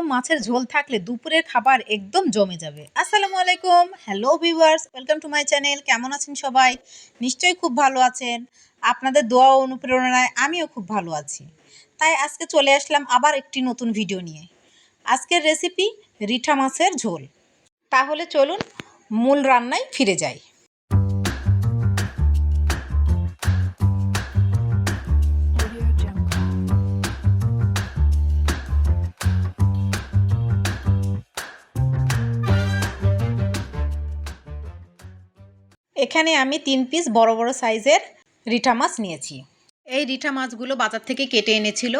এরকম মাছের ঝোল থাকলে দুপুরের খাবার একদম জমে যাবে। আসসালামু আলাইকুম। Hello viewers welcome to my channel কেমন আছেন সবাই? নিশ্চয়ই খুব ভালো আছেন। আপনাদের দোয়া অনুপ্রেরণায় আমিও খুব ভালো আছি। তাই আজকে চলে আসলাম আবার একটি নতুন ভিডিও নিয়ে। আজকের রেসিপি রিঠা মাছের ঝোল। তাহলে চলুন মূল রান্নায় ফিরে যাই। এখানে আমি তিন পিস বড় বড় সাইজের রিঠা মাছ নিয়েছি। এই রিঠা মাছগুলো বাজার থেকে কেটে এনেছিল।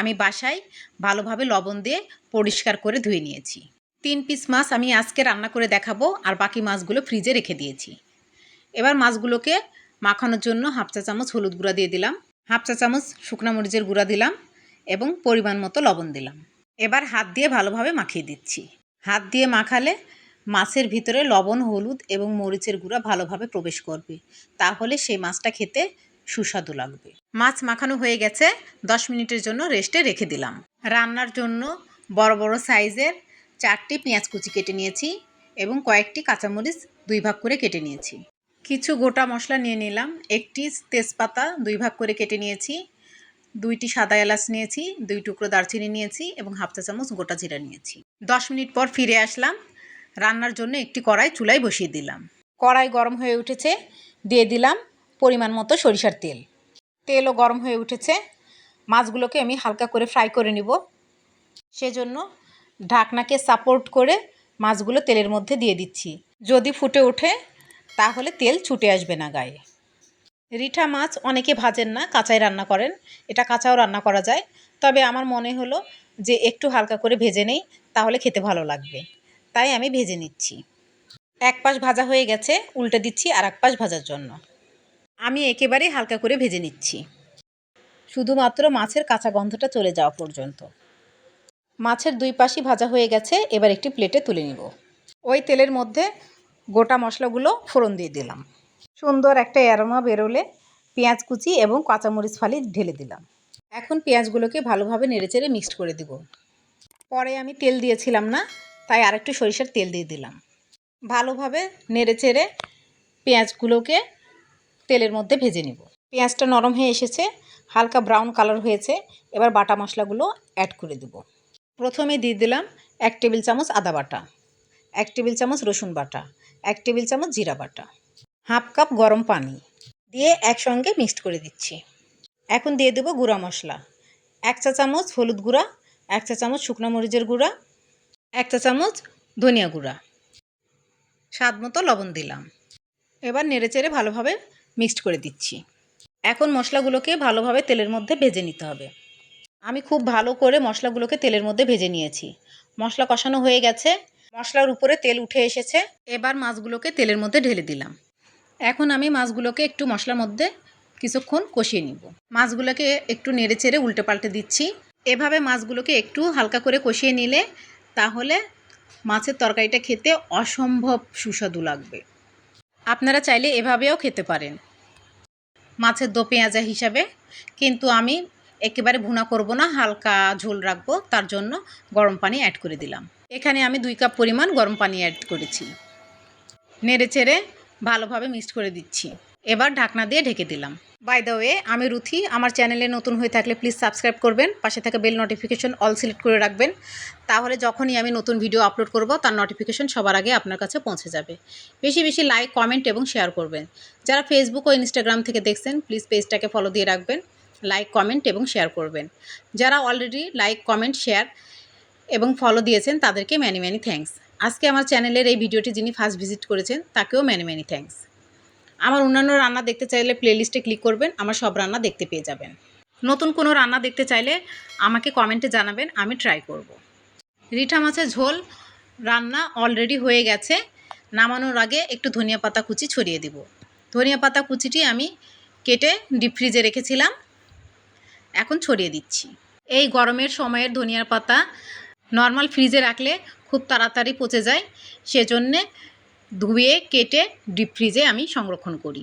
আমি বাসায় ভালোভাবে লবণ দিয়ে পরিষ্কার করে ধুয়ে নিয়েছি। তিন পিস মাছ আমি আজকে রান্না করে দেখাবো আর বাকি মাছগুলো ফ্রিজে রেখে দিয়েছি। এবার মাছগুলোকে মাখানোর জন্য হাফ চা চামচ হলুদ গুঁড়া দিয়ে দিলাম, হাফ চা চামচ শুকনা মরিচের গুঁড়া দিলাম এবং পরিমাণ মতো লবণ দিলাম। এবার হাত দিয়ে ভালোভাবে মাখিয়ে দিচ্ছি। হাত দিয়ে মাখালে মাছের ভিতরে লবণ, হলুদ এবং মরিচের গুঁড়া ভালোভাবে প্রবেশ করবে। তাহলে সেই মাছটা খেতে সুস্বাদু লাগবে। মাছ মাখানো হয়ে গেছে। দশ মিনিটের জন্য রেস্টে রেখে দিলাম। রান্নার জন্য বড় বড় সাইজের চারটি পেঁয়াজ কুচি কেটে নিয়েছি এবং কয়েকটি কাঁচামরিচ দুই ভাগ করে কেটে নিয়েছি। কিছু গোটা মশলা নিয়ে নিলাম। একটি তেজপাতা দুই ভাগ করে কেটে নিয়েছি। দুইটি সাদা এলাচ নিয়েছি, দুই টুকরো দারচিনি নিয়েছি এবং হাফ চা চামচ গোটা জিরা নিয়েছি। দশ মিনিট পর ফিরে আসলাম। রান্নার জন্য একটি কড়াই চুলায় বসিয়ে দিলাম। কড়াই গরম হয়ে উঠেছে, দিয়ে দিলাম পরিমাণ মতো সরিষার তেল। তেলও গরম হয়ে উঠেছে। মাছগুলোকে আমি হালকা করে ফ্রাই করে নিব। সেজন্য ঢাকনাকে সাপোর্ট করে মাছগুলো তেলের মধ্যে দিয়ে দিচ্ছি। যদি ফুটে ওঠে, তাহলে তেল ছুটে আসবে না গায়ে। রিঠা মাছ অনেকে ভাজেন না, কাঁচাই রান্না করেন। এটা কাঁচাও রান্না করা যায়। তবে আমার মনে হলো যে একটু হালকা করে ভেজে নেই, তাহলে খেতে ভালো লাগবে। তাই আমি ভেজে নিচ্ছি। এক পাশ ভাজা হয়ে গেছে, উল্টে দিচ্ছি আর এক পাশ ভাজার জন্য। আমি একেবারেই হালকা করে ভেজে নিচ্ছি। শুধুমাত্র মাছের কাঁচা গন্ধটা চলে যাওয়া পর্যন্ত। মাছের দুই পাশই ভাজা হয়ে গেছে, এবার একটি প্লেটে তুলে নিব। ওই তেলের মধ্যে গোটা মশলাগুলো ফোড়ন দিয়ে দিলাম। সুন্দর একটা অ্যারোমা বেরোলে পেঁয়াজ কুচি এবং কাঁচামরিচ ফালি ঢেলে দিলাম। এখন পেঁয়াজগুলোকে ভালোভাবে নেড়েচেড়ে মিক্সড করে দিব। পরে আমি তেল দিয়েছিলাম না তাই আরেকটু সরিষার তেল দিয়ে দিলাম। ভালোভাবে নেড়ে চেড়ে পেঁয়াজগুলোকে তেলের মধ্যে ভেজে নিব। পেঁয়াজটা নরম হয়ে এসেছে, হালকা ব্রাউন কালার হয়েছে, এবার বাটা মশলাগুলো অ্যাড করে দেব। প্রথমে দিয়ে দিলাম এক টেবিল চামচ আদা বাটা, এক টেবিল চামচ রসুন বাটা, এক টেবিল চামচ জিরা বাটা, হাফ কাপ গরম পানি দিয়ে একসঙ্গে মিক্সড করে দিচ্ছি। এখন দিয়ে দেবো গুঁড়া মশলা, এক চা চামচ হলুদ গুঁড়া, এক চা চামচ শুকনো মরিচের গুঁড়া এক চা চামচ ধনিয়া গুঁড়া। স্বাদ মতো লবণ দিলাম। এবার নেড়ে চেড়ে ভালোভাবে মিক্সড করে দিচ্ছি। এখন মশলাগুলোকে ভালোভাবে তেলের মধ্যে ভেজে নিতে হবে। আমি খুব ভালো করে মশলাগুলোকে তেলের মধ্যে ভেজে নিয়েছি। মশলা কষানো হয়ে গেছে। মশলার উপরে তেল উঠে এসেছে। এবার মাছগুলোকে তেলের মধ্যে ঢেলে দিলাম। এখন আমি মাছগুলোকে একটু মশলার মধ্যে কিছুক্ষণ কষিয়ে নিব। মাছগুলোকে একটু নেড়ে চেড়ে উল্টে পাল্টে দিচ্ছি। এভাবে মাছগুলোকে একটু হালকা করে কষিয়ে নিলে তাহলে মাছের তরকারিটা খেতে অসম্ভব সুস্বাদু লাগবে। আপনারা চাইলে এভাবেও খেতে পারেন। মাছের দো পেঁয়াজা হিসাবে কিন্তু আমি একেবারে ভুনা করব না, হালকা ঝোল রাখব, তার জন্য গরম পানি অ্যাড করে দিলাম। এখানে আমি দুই কাপ পরিমাণ গরম পানি অ্যাড করেছি। নেড়ে চেড়ে ভালোভাবে মিক্সড করে দিচ্ছি। এবার ঢাকনা দিয়ে ঢেকে দিলাম। বাই দ্য ওয়ে আমি রুথি, আমার চ্যানেলে নতুন হয়ে থাকলে প্লিজ সাবস্ক্রাইব করবেন, পাশে থাকা বেল নোটিফিকেশন অল সিলেক্ট করে রাখবেন। তাহলে যখনই আমি নতুন ভিডিও আপলোড করব, তার নোটিফিকেশন সবার আগে আপনার কাছে পৌঁছে যাবে। বেশি বেশি লাইক কমেন্ট এবং শেয়ার করবেন। যারা ফেসবুক ও ইনস্টাগ্রাম থেকে দেখছেন প্লিজ পেজটাকে ফলো দিয়ে রাখবেন লাইক কমেন্ট এবং শেয়ার করবেন। যারা অলরেডি লাইক কমেন্ট শেয়ার এবং ফলো দিয়েছেন, তাদেরকে ম্যানি ম্যানি থ্যাঙ্কস আজকে আমার চ্যানেলের এই ভিডিওটি যিনি ফার্স্ট ভিজিট করেছেন, তাকেও ম্যানি ম্যানি থ্যাঙ্কস আমার অন্যান্য রান্না দেখতে চাইলে প্লেলিস্টে ক্লিক করবেন, আমার সব রান্না দেখতে পেয়ে যাবেন। নতুন কোনো রান্না দেখতে চাইলে আমাকে কমেন্টে জানাবেন, আমি ট্রাই করব। রিঠা মাছের ঝোল রান্না অলরেডি হয়ে গেছে, নামানোর আগে একটু ধনিয়া পাতা কুচি ছড়িয়ে দিব। ধনিয়া পাতা কুচিটি আমি কেটে ডিপ ফ্রিজে রেখেছিলাম, এখন ছড়িয়ে দিচ্ছি। এই গরমের সময়ের ধনিয়ার পাতা নর্মাল ফ্রিজে রাখলে খুব তাড়াতাড়ি পচে যায়, সেজন্যে ধুয়ে, কেটে ডিপ ফ্রিজে আমি সংরক্ষণ করি।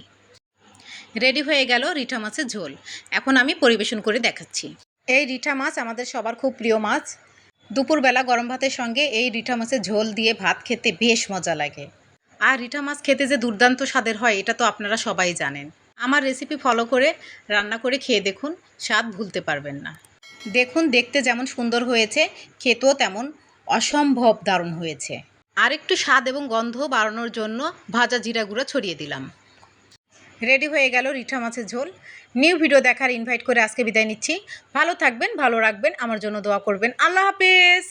রেডি হয়ে গেল রিঠা মাছের ঝোল। এখন আমি পরিবেশন করে দেখাচ্ছি। এই রিঠা মাছ আমাদের সবার খুব প্রিয় মাছ। দুপুরবেলা গরম ভাতের সঙ্গে এই রিঠা মাছের ঝোল দিয়ে ভাত খেতে বেশ মজা লাগে। আর রিঠা মাছ খেতে যে দুর্দান্ত স্বাদের হয়, এটা তো আপনারা সবাই জানেন। আমার রেসিপি ফলো করে, রান্না করে খেয়ে দেখুন, স্বাদ ভুলতে পারবেন না। দেখুন, দেখতে যেমন সুন্দর হয়েছে, খেতেও তেমন অসম্ভব দারুণ হয়েছে। আর একটু স্বাদ এবং গন্ধ বাড়ানোর জন্য ভাজা জিরা গুঁড়ো ছড়িয়ে দিলাম। রেডি হয়ে গেল রিঠা মাছের ঝোল। নিউ ভিডিও দেখার ইনভাইট করে আজকে বিদায় নিচ্ছি। ভালো থাকবেন, ভালো রাখবেন, আমার জন্য দোয়া করবেন। আল্লাহ হাফেজ!